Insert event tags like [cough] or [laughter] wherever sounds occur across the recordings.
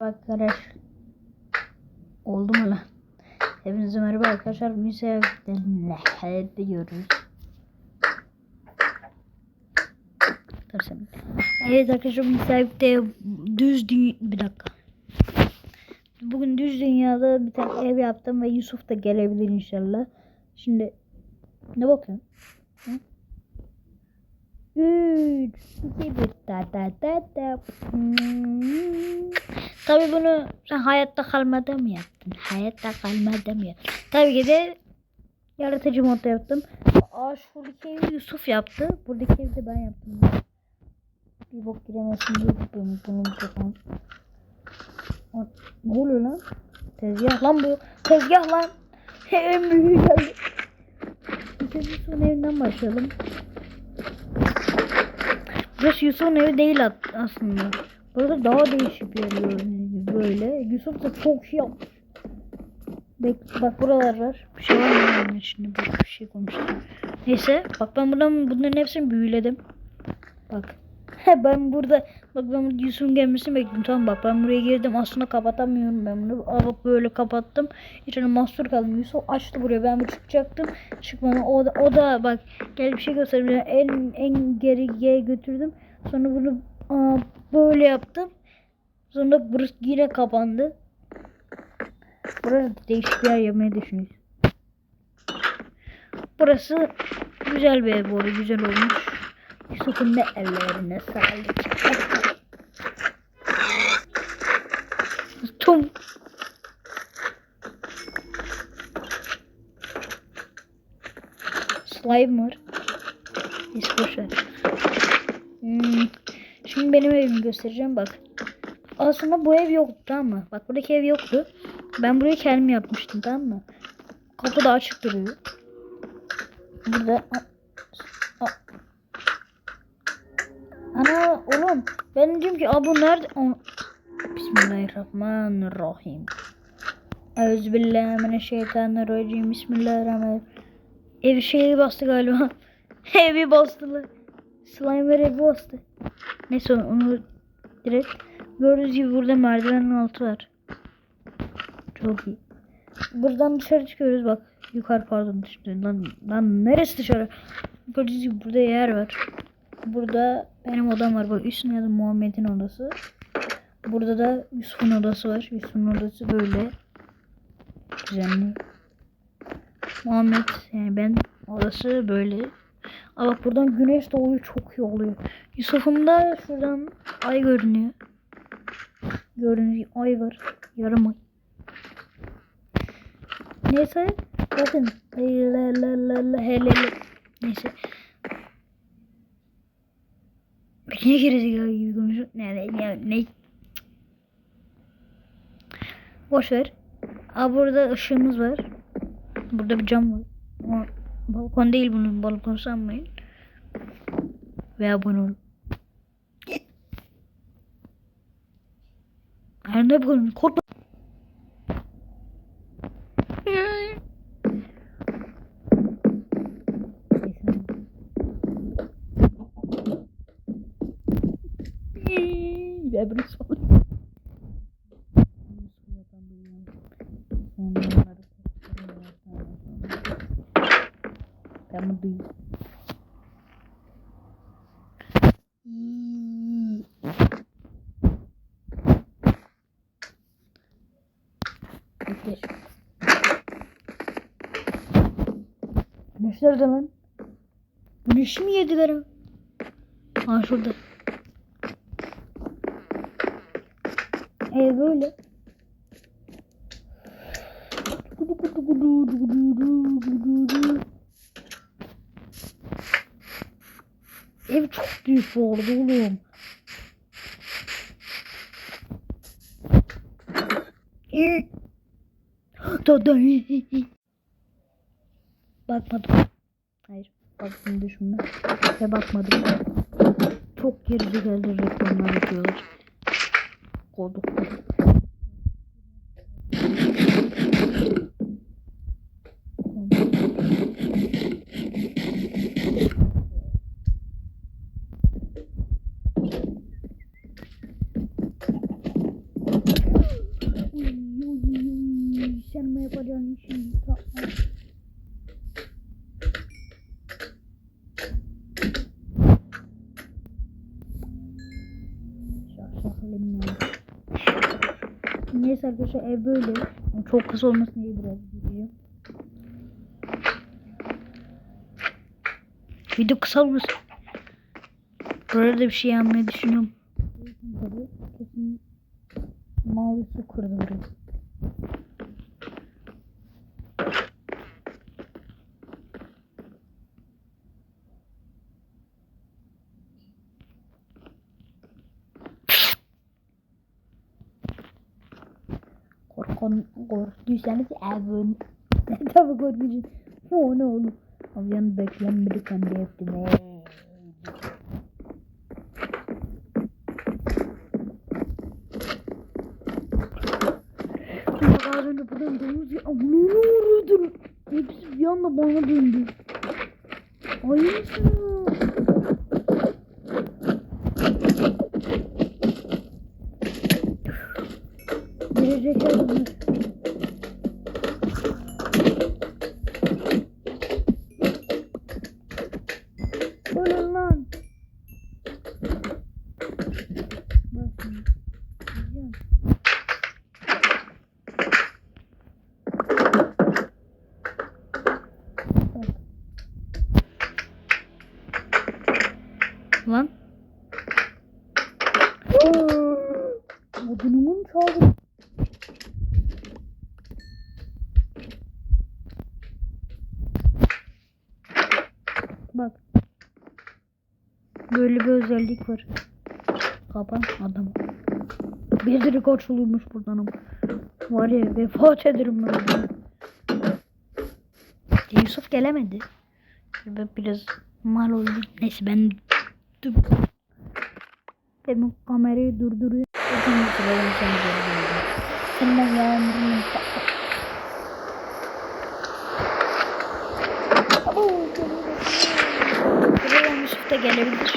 Arkadaş oldu mu lan? Hepinize merhaba arkadaşlar. Diyoruz. Tabii sen. Evet arkadaşlar müsaade düz dünya bir dakika. Bugün düz dünyada bir tane ev yaptım ve Yusuf da gelebilir inşallah. Şimdi ne bakıyorsun? Hı? Üç, iki, bir, ta ta ta. Hmm. Tabii bunu sen hayatta kalmada mı yaptın? Hayatta kalmada mı yaptın? Tabii ki de yaratıcı modda yaptım. Aa şuradaki evi Yusuf yaptı. Buradaki evi de ben yaptım. Bir bok giremesin diye benim bunun çok Ne oluyor lan? Tezgah lan bu. Tezgah lan. en büyüğü geldi. Önce son evinden başlayalım. Burası Yusuf'un evi değil aslında. Burada daha değişik bir yer gibi böyle. Yusuf da çok şey yapmış. Bek, bak buralar var. Bir şey var mı? Bak bir şey koymuşlar. Neyse bak ben buradan bunların hepsini büyüledim. Bak. ben burada bak ben Yusuf'un gelmesini bekliyorum. Tamam bak ben buraya girdim. Aslında kapatamıyorum ben bunu. Bak böyle kapattım. İçine mahsur kaldım. Yusuf açtı buraya. Ben bir çıkacaktım. Çıkmadım. O da, o da bak gel bir şey göstereyim. En en geriye götürdüm. Sonra bunu aa, böyle yaptım. Sonra burası yine kapandı. Burası değişik bir yer yapmayı düşünüyoruz. Burası güzel bir ev bu arada. Güzel olmuş. Yusuf'un da ellerine sağlık. Tum. Slime var. Neyse boşver. Hmm. Şimdi benim evimi göstereceğim bak. Aslında bu ev yoktu tamam mı? Bak buradaki ev yoktu. Ben burayı kendim yapmıştım tamam mı? Kapı da açık duruyor. Burada Ana oğlum ben diyorum ki bu nerede? O- Bismillahirrahmanirrahim. Euzubillahimineşşeytanirracim. Bismillahirrahmanirrahim. Ev şeyi bastı galiba. [laughs] evi bastılar. Slimer evi bastı. Neyse onu direkt gördüğünüz gibi burada merdivenin altı var. Çok iyi. Buradan dışarı çıkıyoruz bak. Yukarı pardon dışarı. Lan, lan neresi dışarı? Gördüğünüz gibi burada yer var. Burada benim odam var. Bak üstüne yazın Muhammed'in odası. Burada da Yusuf'un odası var. Yusuf'un odası böyle. Düzenli. Muhammed yani ben odası böyle. Aa bak buradan güneş doğuyor çok iyi oluyor. Yusuf'un da şuradan ay görünüyor. Gördüğünüz gibi ay var. Yarım ay. Neyse bakın. La hele hele. Neyse. Ne gerizekalı gibi konuşuyor. Ne ne ne. Boş ver. Aa burada ışığımız var. Burada bir cam var. Ama balkon değil bunun. Balkon sanmayın. Ve abone. Her ne bakın korkma. Bunu sol. Ben bunu duyayım. Bekle. Güneş nerede lan? Güneşi mi yediler ha? Şurada. E böyle. Ev çok büyük arada oğlum. Da da. Bakmadım. Hayır. Baktım düşünme. Ve bakmadım. Çok gerizekalı reklamlar yapıyorlar. Koduk. Neyse arkadaşlar ev böyle. Çok kısa olmasın diye biraz gideceğim. Video kısa olmasın. Burada bir şey yapmayı düşünüyorum. Mavi su kırdı burayı. Korkun, korktuysanız evin. [laughs] Tabii korkucu. O ne oğlum? Abi yan bekleyen biri kendi yaptım. Az önce buradan domuz ya. Amına uğradım. Hepsi bir anda bana döndü. Ayırsın. Girecekler bunlar. Ölün lan. Bakın. Güzel. Bak. Lan. Odunumu mu çaldın? Bak. Böyle bir özellik var. Kapan adam. Bir sürü kaçılıyormuş buradan ama. Var ya vefat ederim ben. burada. Yusuf gelemedi. Ben biraz mal oldu. Neyse ben dur. Ben kamerayı durduruyorum. Senden yağmurun Abo, geliyor. Buraya Yusuf da gelebilir.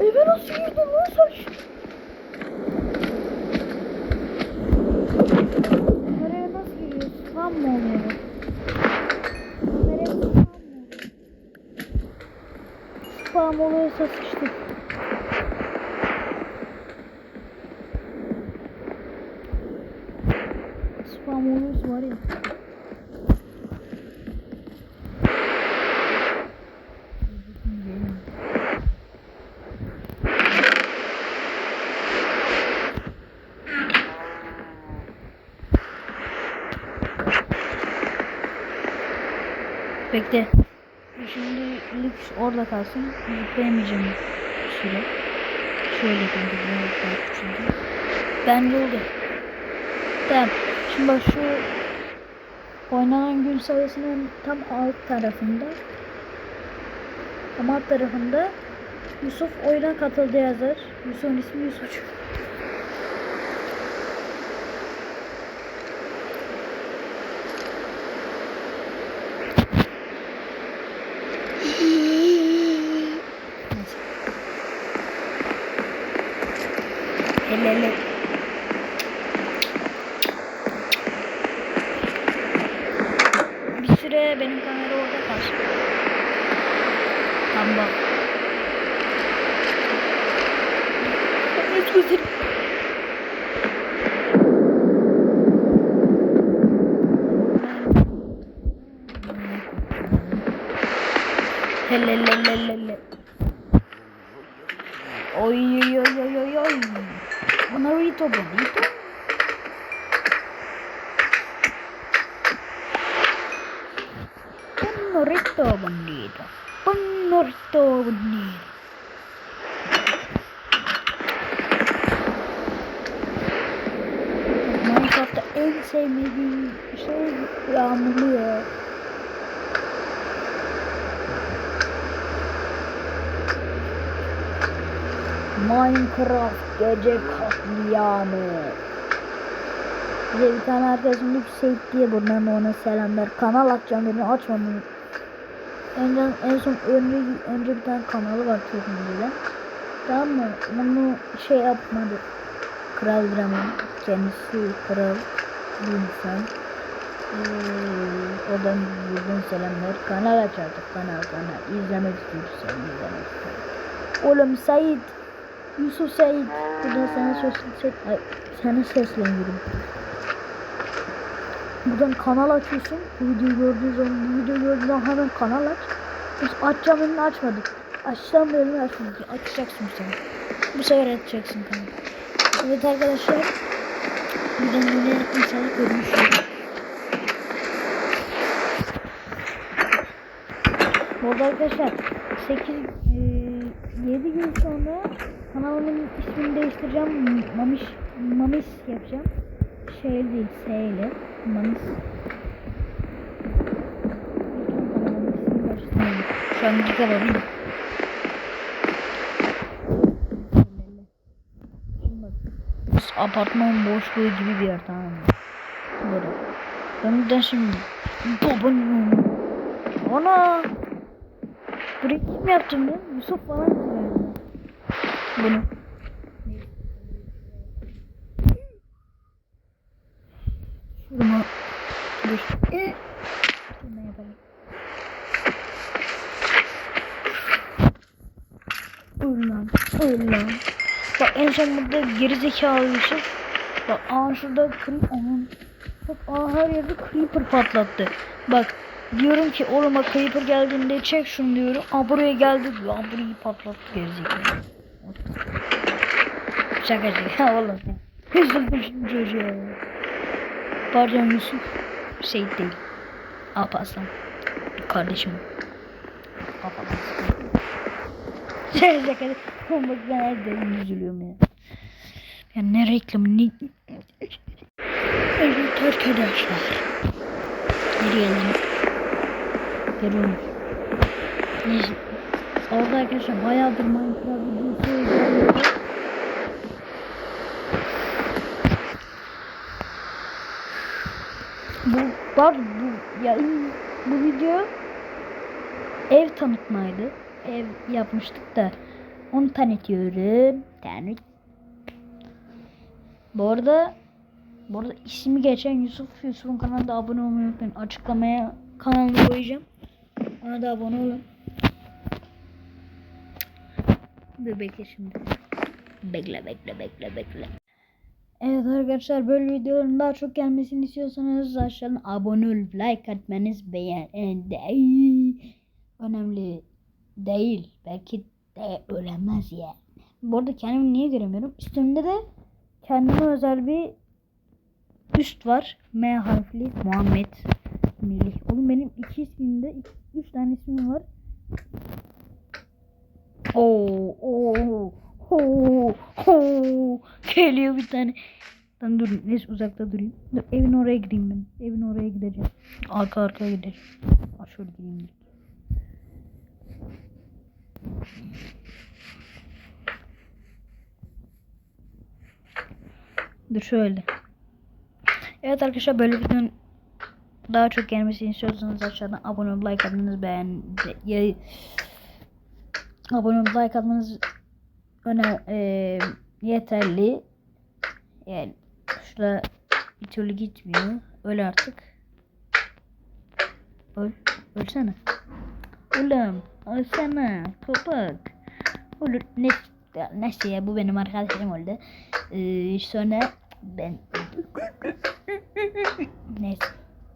Eve nasıl girdin lan sen? Nereye nasıl giriyorsun? Spam mı oluyor? Nereye spam mı? Spam oluyorsa sıçtık. Spam oluyorsa var ya. Bekle. Şimdi lüks orada kalsın. Zıplayamayacağım süre. Şöyle kanka daha küçüldü. Bence oldu. Tamam. Şimdi bak şu oynanan gün sayısının tam alt tarafında tam alt tarafında Yusuf oyuna katıldı yazar. Yusuf'un ismi Yusuf. Elle. Bir süre benim kamera orada kalsın. Tamam. Özür dilerim. Hele hele hele. Oy oy oy oy oy oy. Bonito, bonito. Bonito, bonito. Bonito, bonito. Minecraft'ta en sevmediğim şey yağmurlu ya. Minecraft gece katliamı. Bize bir tane arkadaşım Yüksek diye buradan ona selamlar. Kanal açacağım dedim açmadım. Önceden en son önce, önce bir tane kanalı var ünlü. Tamam mı? Bunu şey yapmadı. Kral Draman. Kendisi kral bir insan. Ee, oradan buradan selamlar. Kanal açacak kanal kanal. İzlemek istiyorsan izlemek istiyorsan. Oğlum Said Yusuf Sait. Buradan sana söz, ses, ay, sana sesleniyorum. Buradan kanal açıyorsun. Bu videoyu gördüğün zaman, bu videoyu gördüğün zaman hemen kanal aç. Biz açacağım elini açmadık. Açacağım elini açmadık. Açacaksın sefer. Bu sefer açacaksın kanal. Evet arkadaşlar. Buradan yine inşallah görmüşsünüz. Bu arkadaşlar 8 7 gün sonra kanalımın ismini değiştireceğim. Mamiş Mamis yapacağım. Şey değil, S ile Mamis. Şu an? Şimdi bak. Apartman boşluğu gibi bir yer tamam mı? Böyle. Ben buradan şimdi babanın Ana! Burayı kim yaptı mı? Yusuf falan Bunu. Şurama dur. Şunu yapalım. Öl lan. Öl lan. Bak en son burada gerizekalı Yusuf. Bak aa şurada creep onun. Bak aa her yerde creeper patlattı. Bak diyorum ki oğlum creeper geldiğinde çek şunu diyorum. Aa buraya geldi diyor. Aa burayı patlattı gerizekalı. Şaka şaka oğlum. Şimdi çocuğa. ya. Pardon Yusuf. Şey değil. Alparslan. Kardeşim. Alparslan. Şaka şaka. Oğlum bak ben her daim üzülüyorum ya. Ya ne reklamı ne... Evet arkadaşlar. Geri geldim. Görüyorum. Neyse. Orada arkadaşlar bayağıdır Minecraft videosu izliyorum. Bu var bu ya bu video ev tanıtmaydı. Ev yapmıştık da onu tanıtıyorum. Tanıt. Bu arada bu arada ismi geçen Yusuf Yusuf'un kanalına abone olmayı unutmayın. Açıklamaya kanalını koyacağım. Ona da abone olun. Dur bekle şimdi. Bekle bekle bekle bekle. Evet arkadaşlar böyle videoların daha çok gelmesini istiyorsanız aşağıdan abone olup like atmanız beğen e, değil. önemli değil. Belki de ölemez ya. Bu arada kendimi niye göremiyorum? Üstümde de kendime özel bir üst var. M harfli Muhammed Melih. Oğlum benim iki ismimde üç tane ismim var. Oo, oo, oo, oo. Geliyor bir tane. Ben dur, neyse uzakta durayım. Dur, evin oraya gideyim ben. Evin oraya gideceğim. Arka arkaya gideceğim. Aa, şöyle gideyim. dur. Şöyle. Evet arkadaşlar böyle videonun daha çok gelmesini istiyorsanız aşağıdan abone olup like atmanız beğen abone olup like atmanız öne e, yeterli. Yani şurada bir türlü gitmiyor. Öl artık. Öl. Ölsene. Oğlum. Ölsene. Kapak. Olur. Ne, neyse ya bu benim arkadaşım oldu. Ee, sonra ben Neyse.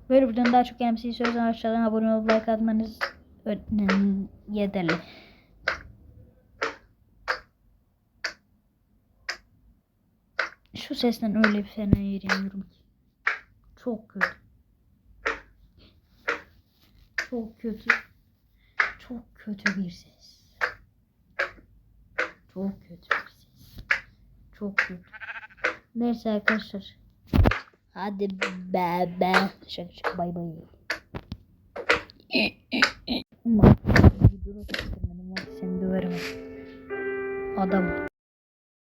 Böyle buradan daha çok gelmesini istiyorsanız aşağıdan abone olup like atmanız yeterli. Şu sesten öyle bir fena yerimiyorum ki. Çok kötü. Çok kötü. Çok kötü bir ses. Çok kötü bir ses. Çok kötü. Neyse arkadaşlar. Hadi bebe. Şaka şaka bay bay. Umarım. Seni döverim. Adam.